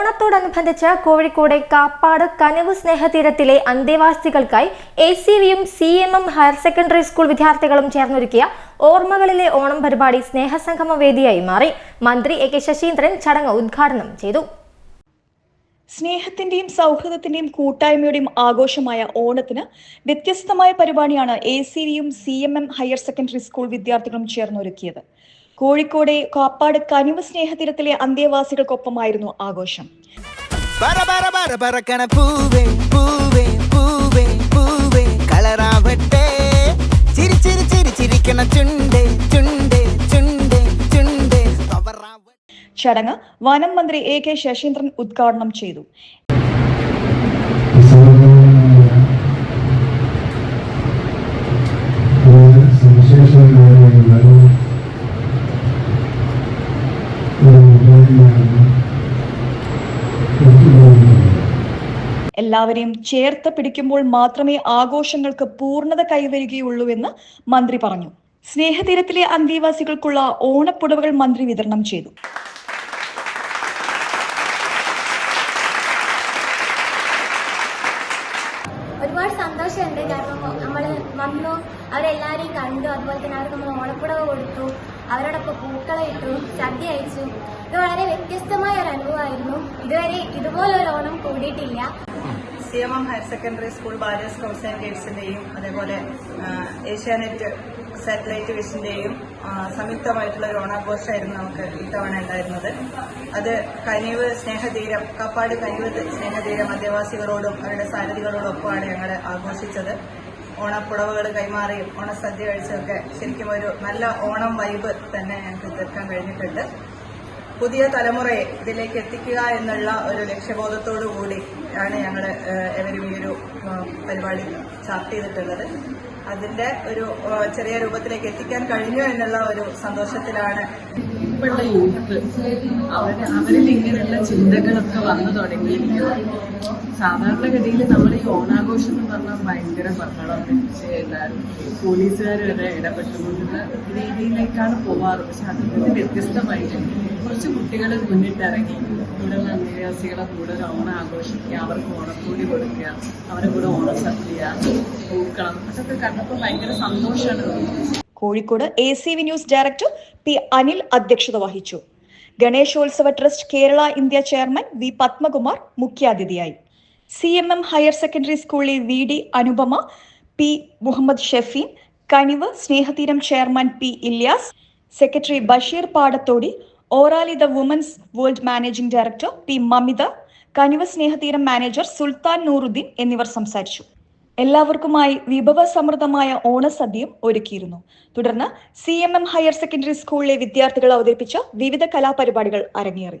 ഓണത്തോടനുബന്ധിച്ച് കോഴിക്കോട് കാപ്പാട് കനവ് സ്നേഹതീരത്തിലെ അന്തേവാസികൾക്കായി എ സി വിയും C M M higher secondary school വിദ്യാർത്ഥികളും ചേർന്നൊരുക്കിയ ഓർമ്മകളിലെ ഓണം പരിപാടി സ്നേഹസംഗമ വേദിയായി മാറി. മന്ത്രി എ കെ ശശീന്ദ്രൻ ചടങ്ങ് ഉദ്ഘാടനം ചെയ്തു. സ്നേഹത്തിന്റെയും സൗഹൃദത്തിന്റെയും കൂട്ടായ്മയുടെയും ആഘോഷമായ ഓണത്തിന് വ്യത്യസ്തമായ പരിപാടിയാണ് എ സി വിയും C M M higher secondary school വിദ്യാർത്ഥികളും ചേർന്നൊരുക്കിയത്. കോഴിക്കോട് കാപ്പാട് കനിവ് സ്നേഹതീരത്തിലെ അന്ത്യവാസികൾക്കൊപ്പമായിരുന്നു ആഘോഷം. ചടങ്ങ് വനം മന്ത്രി എ കെ ശശീന്ദ്രൻ ഉദ്ഘാടനം ചെയ്തു. എല്ലാവരെയും ചേർത്ത് പിടിക്കുമ്പോൾ മാത്രമേ ആഘോഷങ്ങൾക്ക് പൂർണത കൈവരികയുള്ളൂ എന്ന് മന്ത്രി പറഞ്ഞു. സ്നേഹതീരത്തിലെ അന്തേവാസികൾക്കുള്ള ഓണപ്പുടവകൾ മന്ത്രി വിതരണം ചെയ്തു. ഒരുപാട് സന്തോഷമുണ്ട് കാരണം നമ്മൾ വന്നു അവരെല്ലാവരെയും കണ്ടു. അതുപോലെ തന്നെ അവർക്ക് നമ്മൾ ഓണപ്പുടവ കൊടുത്തു. അവരോടൊപ്പം പൂക്കളെ ഇട്ടു സദ്യ അയച്ചു ഇത് വളരെ വ്യത്യസ്തമായ ഒരു അനുഭവമായിരുന്നു. ഇതുവരെ ഇതുപോലൊരു Onam കൂടിയിട്ടില്ല. C M M higher secondary school ബാലേഴ്സ് scouts and ഗൈഡ്സിന്റെയും അതേപോലെ ഏഷ്യാനെറ്റ് സാറ്റലൈറ്റ് വിഷന്റെയും സംയുക്തമായിട്ടുള്ള ഒരു ഓണാഘോഷമായിരുന്നു നമുക്ക് ഇത്തവണ ഉണ്ടായിരുന്നത്. അത് കനിവ് സ്നേഹതീരം കാപ്പാട് കനിവ് സ്നേഹതീരം ആദിവാസികളോടും അവരുടെ സാരഥികളോടൊപ്പമാണ് ഞങ്ങൾ ആഘോഷിച്ചത്. ഓണപ്പുടവുകൾ കൈമാറിയും ഓണസദ്യ കഴിച്ചൊക്കെ ശരിക്കും ഒരു നല്ല ഓണം വൈബ് തന്നെ ഞങ്ങൾക്ക് തീർക്കാൻ കഴിഞ്ഞിട്ടുണ്ട്. പുതിയ തലമുറയെ ഇതിലേക്ക് എത്തിക്കുക എന്നുള്ള ഒരു ലക്ഷ്യബോധത്തോടു കൂടി ആണ് ഞങ്ങൾ എവരും ഈ ഒരു പരിപാടി ചാർട്ട് ചെയ്തിട്ടുള്ളത്. അതിന്റെ ഒരു ചെറിയ രൂപത്തിലേക്ക് എത്തിക്കാൻ കഴിഞ്ഞു എന്നുള്ള ഒരു സന്തോഷത്തിലാണ് ഇപ്പോഴുള്ള യൂത്ത് അവർ അവരിൽ ഇങ്ങനെയുള്ള ചിന്തകളൊക്കെ വന്നു തുടങ്ങിയിരിക്കുന്നു സാധാരണഗതിയിൽ നമ്മൾ ഈ ഓണാഘോഷം എന്ന് പറഞ്ഞാൽ ഭയങ്കര ബഹളം. എല്ലാവരും പോലീസുകാർ വരെ ഇടപെട്ടുകൊണ്ടുള്ള രീതിയിലേക്കാണ് പോവാറ്. പക്ഷെ അതിൽ നിന്ന് വ്യത്യസ്തമായിട്ട് കുറച്ച് കുട്ടികൾ മുന്നിട്ടിറങ്ങി. ഇവിടെയുള്ള അന്തേവാസികളെ കൂടെ ഒരു ഓണം ആഘോഷിക്കുക അവർക്ക് ഓണക്കൂടി കൊടുക്കുക അവരുടെ കൂടെ ഓണം സദ്യ പൂക്കളം അതൊക്കെ കണ്ടപ്പോൾ ഭയങ്കര സന്തോഷമാണ് തോന്നിയത്. Kozhikode A C V news director P Anil അധ്യക്ഷത വഹിച്ചു. Ganeshotsav trust Kerala India chairman V Padmakumar മുഖ്യാതിഥിയായി. C M M higher secondary സ്കൂളിലെ V D Anupama P Muhammad Shefeen Kanivu Snehatheeram chairman P Ilyas secretary Basheer Padathodi ഓറാലി the women's world managing director P Mamitha Kanivu Snehatheeram manager Sultan Nooruddeen എന്നിവർ സംസാരിച്ചു. എല്ലാവർക്കുമായി വിഭവസമൃദ്ധമായ ഓണസദ്യയും ഒരുക്കിയിരുന്നു. തുടർന്ന് C M M higher secondary സ്കൂളിലെ വിദ്യാർത്ഥികൾ അവതരിപ്പിച്ച വിവിധ കലാപരിപാടികൾ അരങ്ങേറി.